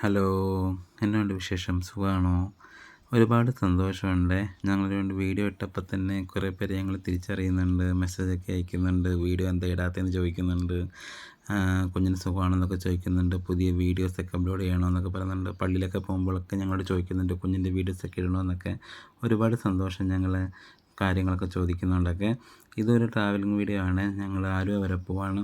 Hello എന്നാണ്ട് വിശേഷം? സുഖമാണോ ഒരുപാട് സന്തോഷമുണ്ട്. ഞങ്ങൾ വേണ്ടി വീഡിയോ ഇട്ടപ്പോൾ തന്നെ കുറേ പേര് ഞങ്ങൾ തിരിച്ചറിയുന്നുണ്ട്. മെസ്സേജൊക്കെ അയക്കുന്നുണ്ട്. വീഡിയോ എന്താ ഇടാത്തതെന്ന് ചോദിക്കുന്നുണ്ട്. കുഞ്ഞിന് സുഖമാണെന്നൊക്കെ ചോദിക്കുന്നുണ്ട്. പുതിയ വീഡിയോസൊക്കെ അപ്ലോഡ് ചെയ്യണമെന്നൊക്കെ പറയുന്നുണ്ട്. പള്ളിയിലൊക്കെ പോകുമ്പോഴൊക്കെ ഞങ്ങളോട് ചോദിക്കുന്നുണ്ട് കുഞ്ഞിന്റെ വീഡിയോസൊക്കെ ഇടണമെന്നൊക്കെ ഒരുപാട് സന്തോഷം ഞങ്ങൾ കാര്യങ്ങളൊക്കെ ചോദിക്കുന്നുണ്ടൊക്കെ ഇതൊരു ട്രാവലിംഗ് വീഡിയോ ആണ്. ഞങ്ങൾ ആരും വരെ പോവാണ്.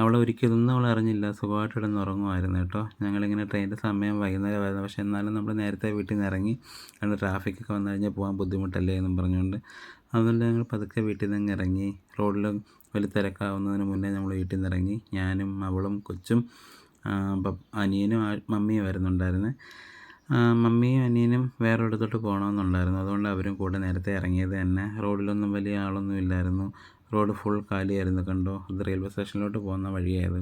അവൾ ഒരിക്കലും അവൾ അറിഞ്ഞില്ല. സുഖമായിട്ട് ഇവിടെ നിന്ന് ഉറങ്ങുമായിരുന്നു കേട്ടോ. ഞങ്ങളിങ്ങനെ ട്രെയിനിന്റെ സമയം വൈകുന്നേരമായിരുന്നു. പക്ഷേ എന്നാലും നമ്മൾ നേരത്തെ വീട്ടിൽ നിന്ന് ഇറങ്ങി അവിടെ ട്രാഫിക്കൊക്കെ വന്നു കഴിഞ്ഞാൽ പോകാൻ ബുദ്ധിമുട്ടല്ലേ എന്നും പറഞ്ഞുകൊണ്ട് അതുകൊണ്ട് ഞങ്ങൾ പതുക്കെ വീട്ടിൽ നിന്ന് ഇറങ്ങി. റോഡിൽ വലിയ തിരക്കാവുന്നതിന് മുന്നേ നമ്മൾ വീട്ടിൽ നിന്ന് ഇറങ്ങി. ഞാനും അവളും കൊച്ചും അനിയനും മമ്മിയും വരുന്നുണ്ടായിരുന്നു. മമ്മിയും അനിയനും വേറെ ഇടത്തോട്ട് പോകണമെന്നുണ്ടായിരുന്നു. അതുകൊണ്ട് അവരും കൂടെ നേരത്തെ ഇറങ്ങിയത് തന്നെ. റോഡിലൊന്നും വലിയ ആളൊന്നും ഇല്ലായിരുന്നു. റോഡ് ഫുൾ കാലിയായിരുന്നു. കണ്ടോ? അത് റെയിൽവേ സ്റ്റേഷനിലോട്ട് പോകുന്ന വഴിയായത്.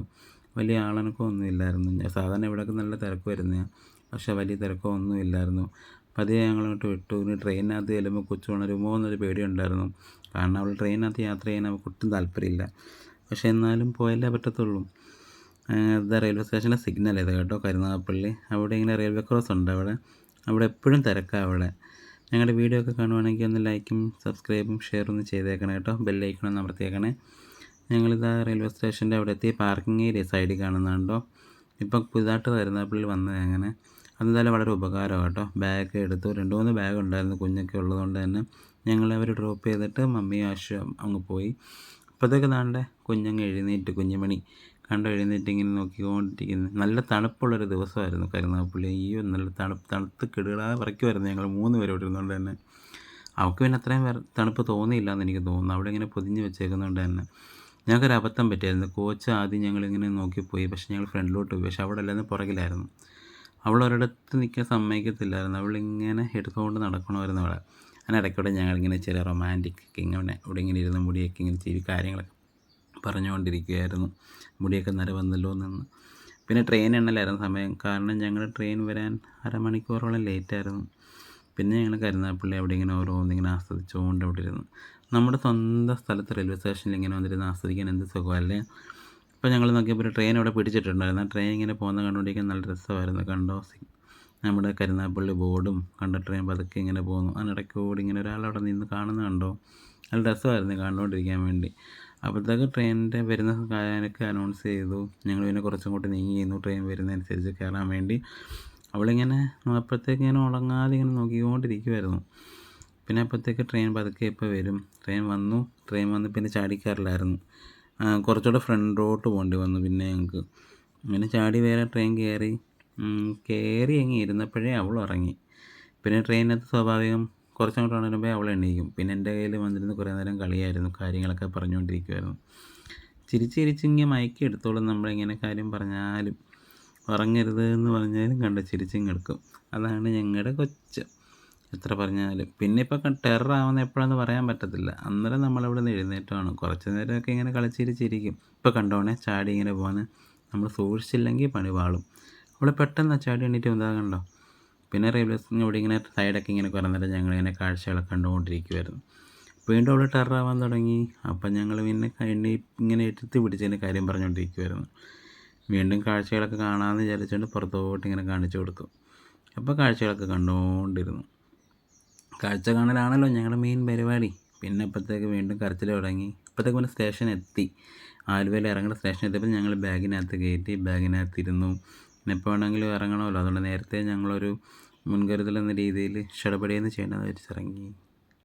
വലിയ ആളനക്കോ ഒന്നും ഇല്ലായിരുന്നു സാധാരണ ഇവിടെയൊക്കെ നല്ല തിരക്ക് വരുന്നതാണ് പക്ഷേ വലിയ തിരക്കോ ഒന്നും ഇല്ലായിരുന്നു. പതിയെ ഞങ്ങളങ്ങോട്ട് വിട്ടു. ഇനി ട്രെയിനിനകത്ത് ചെല്ലുമ്പോൾ കൊച്ചു ഉണരുമോ എന്നൊരു പേടിയുണ്ടായിരുന്നു. കാരണം അവൾ ട്രെയിനിനകത്ത് യാത്ര ചെയ്യാൻ അവൾക്ക് ഒട്ടും താല്പര്യമില്ല. പക്ഷേ എന്നാലും പോയല്ലേ പറ്റത്തുള്ളൂ. ഇത് റെയിൽവേ സ്റ്റേഷന്റെ സിഗ്നൽ ഇത് കേട്ടോ കരുനാഗപ്പള്ളി. അവിടെ ഇങ്ങനെ റെയിൽവേ ക്രോസ് ഉണ്ട് അവിടെ. അവിടെ എപ്പോഴും തിരക്കാണ് അവിടെ. ഞങ്ങളുടെ വീഡിയോ ഒക്കെ കാണുവാണെങ്കിൽ ഒന്ന് ലൈക്കും സബ്സ്ക്രൈബും ഷെയറും ചെയ്തേക്കണം കേട്ടോ. ബെല്ലൈക്കണം അമർത്തിയേക്കണേ. ഞങ്ങളിതാ റെയിൽവേ സ്റ്റേഷന്റെ അവിടെ എത്തി പാർക്കിംഗ് ഏരിയ സൈഡിൽ കാണുന്നുണ്ടോ ഇപ്പം പുതുതായിട്ട് വരുന്നപ്പോൾ വന്നത് അങ്ങനെ അതെന്തായാലും വളരെ ഉപകാരമാണ് കേട്ടോ. ബാഗ് എടുത്തു. രണ്ട് മൂന്ന് ബാഗ് ഉണ്ടായിരുന്നു കുഞ്ഞൊക്കെ ഉള്ളതുകൊണ്ട് തന്നെ. ഞങ്ങൾ അവർ ഡ്രോപ്പ് ചെയ്തിട്ട് മമ്മിയും ആശു അങ്ങ് പോയി. അപ്പോഴത്തേക്ക് താണ്ടെ കുഞ്ഞങ്ങ് എഴുന്നേറ്റ് കുഞ്ഞുമണി. കണ്ട് എഴുന്നേറ്റ് ഇങ്ങനെ നോക്കിക്കൊണ്ടിരിക്കുന്നത് നല്ല തണുപ്പുള്ളൊരു ദിവസമായിരുന്നു കരുനാഗപ്പള്ളി. അയ്യോ നല്ല തണുപ്പ് തണുത്ത് കിടുകളാ വിറയ്ക്കുമായിരുന്നു ഞങ്ങൾ മൂന്ന് പേര് ഇരുന്നുകൊണ്ട് തന്നെ. അവൾക്ക് പിന്നെ അത്രയും തണുപ്പ് തോന്നിയില്ല എന്ന് എനിക്ക് തോന്നുന്നു. അവിടെ ഇങ്ങനെ പൊതിഞ്ഞ് വെച്ചേക്കുന്നതുകൊണ്ട് തന്നെ. ഞങ്ങൾക്കൊരു അബദ്ധം പറ്റിയായിരുന്നു. കോച്ച് ആദ്യം ഞങ്ങളിങ്ങനെ നോക്കിപ്പോയി. പക്ഷേ ഞങ്ങൾ ഫ്രണ്ടിലോട്ട് പോയി. പക്ഷേ അവിടെ അല്ലാതെ പുറകിലായിരുന്നു. അവൾ ഒരിടത്ത് നിൽക്കാൻ സമ്മതിക്കത്തില്ലായിരുന്നു. അവളിങ്ങനെ എടുത്തുകൊണ്ട് നടക്കണമായിരുന്നു അവിടെ. അങ്ങനെ ഇടയ്ക്കൂടെ ഞങ്ങളിങ്ങനെ ചെറിയ റൊമാന്റിക് ഇങ്ങനെ ഇവിടെ ഇങ്ങനെ ഇരുന്ന് മുടിയൊക്കെ ഇങ്ങനെ ചെയ്ത് കാര്യങ്ങളൊക്കെ പറഞ്ഞുകൊണ്ടിരിക്കുകയായിരുന്നു. മുടിയൊക്കെ നര വന്നല്ലോ എന്ന്. പിന്നെ ട്രെയിൻ എണ്ണലായിരുന്നു സമയം. കാരണം ഞങ്ങൾ ട്രെയിൻ വരാൻ അരമണിക്കൂറോളം ലേറ്റായിരുന്നു പിന്നെ ഞങ്ങൾ കരുനാപ്പള്ളി അവിടെ ഇങ്ങനെ ഓരോന്നിങ്ങനെ ആസ്വദിച്ചുകൊണ്ട് അവിടെ ഇരുന്നു നമ്മുടെ സ്വന്തം സ്ഥലത്ത് റെയിൽവേ സ്റ്റേഷനിൽ ഇങ്ങനെ വന്നിരുന്ന് ആസ്വദിക്കാൻ എന്ത് സുഖമല്ലേ ഇപ്പോൾ ഞങ്ങൾ നോക്കിയപ്പോൾ ഒരു ട്രെയിൻ അവിടെ പിടിച്ചിട്ടുണ്ടായിരുന്നു. ആ ട്രെയിൻ ഇങ്ങനെ പോകുന്ന കണ്ടുകൊണ്ടിരിക്കാൻ നല്ല രസമായിരുന്നു. കണ്ടോ? നമ്മുടെ കരുനാപ്പള്ളി ബോർഡും കണ്ട ട്രെയിൻ പതുക്കെ ഇങ്ങനെ പോകുന്നു. അതിനിടയ്ക്കൂടി ഇങ്ങനെ ഒരാൾ അവിടെ നിന്ന് കാണുന്ന കണ്ടോ? നല്ല രസമായിരുന്നു കണ്ടുകൊണ്ടിരിക്കാൻ വേണ്ടി. അപ്പോഴത്തേക്ക് ട്രെയിനിന്റെ വരുന്ന കാര്യമൊക്കെ അനൗൺസ് ചെയ്തു. ഞങ്ങൾ പിന്നെ കുറച്ചും കൂടി നീങ്ങി ചെയ്യുന്നു ട്രെയിൻ വരുന്നതനുസരിച്ച് കയറാൻ വേണ്ടി. അവളിങ്ങനെ അപ്പോഴത്തേക്ക് ഇങ്ങനെ ഉണങ്ങാതെ ഇങ്ങനെ നോക്കിക്കൊണ്ടിരിക്കുമായിരുന്നു പിന്നെ അപ്പോഴത്തേക്ക് ട്രെയിൻ പതുക്കെ ഇപ്പോൾ വരും. ട്രെയിൻ വന്നു. ട്രെയിൻ വന്ന് പിന്നെ ചാടിക്കാറില്ലായിരുന്നു കുറച്ചുകൂടെ ഫ്രണ്ടോട്ട് പോകേണ്ടി വന്നു പിന്നെ ഞങ്ങൾക്ക് അങ്ങനെ ചാടി വേറെ ട്രെയിൻ കയറി. കയറി അങ്ങ് ഇരുന്നപ്പോഴേ അവൾ ഉറങ്ങി പിന്നെ ട്രെയിനകത്ത് സ്വാഭാവികം കുറച്ചങ്ങോട്ട് ഉണരുമ്പോൾ അവൾ എണീക്കും. പിന്നെ എന്റെ കയ്യിൽ വന്നിരുന്ന് കുറേ നേരം കളിയായിരുന്നു കാര്യങ്ങളൊക്കെ പറഞ്ഞുകൊണ്ടിരിക്കുമായിരുന്നു ചിരിച്ച് ചിരിച്ചിങ്ങനെ മയക്കി എടുത്തോളും നമ്മളിങ്ങനെ കാര്യം പറഞ്ഞാലും ഉറങ്ങരുത് എന്ന് പറഞ്ഞാലും കണ്ട ചിരിച്ചിങ് എടുക്കും. അതാണ് ഞങ്ങളുടെ കൊച്ച്. എത്ര പറഞ്ഞാലും. പിന്നെ ഇപ്പോൾ ടെറർ ആവുന്ന എപ്പോഴാന്ന് പറയാൻ പറ്റത്തില്ല. അന്നേരം നമ്മളിവിടെ നിന്ന് എഴുന്നേറ്റമാണ് കുറച്ച് നേരമൊക്കെ ഇങ്ങനെ കളിച്ചിരിച്ചിരിക്കും ഇപ്പോൾ കണ്ടോണേ ചാടി ഇങ്ങനെ പോകാൻ നമ്മൾ സൂക്ഷിച്ചില്ലെങ്കിൽ പണി വാളും അവൾ പെട്ടെന്ന് ചാടി എണീറ്റ് എന്താ കണ്ടോ? പിന്നെ റെയിൽവേ സ്റ്റേഷൻ ഇവിടെ ഇങ്ങനെ സൈഡൊക്കെ ഇങ്ങനെ കുറേ നേരം ഞങ്ങളിങ്ങനെ കാഴ്ചകളൊക്കെ കണ്ടുകൊണ്ടിരിക്കുമായിരുന്നു വീണ്ടും അവൾ ടെററാവാൻ തുടങ്ങി. അപ്പം ഞങ്ങൾ പിന്നെ എണ്ണി ഇങ്ങനെ എടുത്ത് പിടിച്ചതിന്റെ കാര്യം പറഞ്ഞുകൊണ്ടിരിക്കുമായിരുന്നു വീണ്ടും കാഴ്ചകളൊക്കെ കാണാമെന്ന് വിചാരിച്ചുകൊണ്ട് പുറത്തോട്ട് ഇങ്ങനെ കാണിച്ചു കൊടുത്തു. അപ്പോൾ കാഴ്ചകളൊക്കെ കണ്ടുകൊണ്ടിരുന്നു. കാഴ്ച കാണലാണല്ലോ ഞങ്ങളുടെ മെയിൻ പരിപാടി. പിന്നെ അപ്പോഴത്തേക്ക് വീണ്ടും കരച്ചിൽ തുടങ്ങി. അപ്പോഴത്തേക്ക് പിന്നെ സ്റ്റേഷൻ എത്തി. ആലുവയിൽ ഇറങ്ങുന്ന സ്റ്റേഷൻ എത്തിയപ്പോൾ ഞങ്ങൾ ബാഗിനകത്ത് കയറ്റി ബാഗിനകത്ത് ഇരുന്നു പിന്നെ വേണമെങ്കിലും ഇറങ്ങണമല്ലോ. അതുകൊണ്ട് നേരത്തെ ഞങ്ങളൊരു മുൻകരുതൽ എന്ന രീതിയിൽ ഷടപടിയെന്ന് ചെയ്യേണ്ടതെന്ന് വെച്ചിറങ്ങി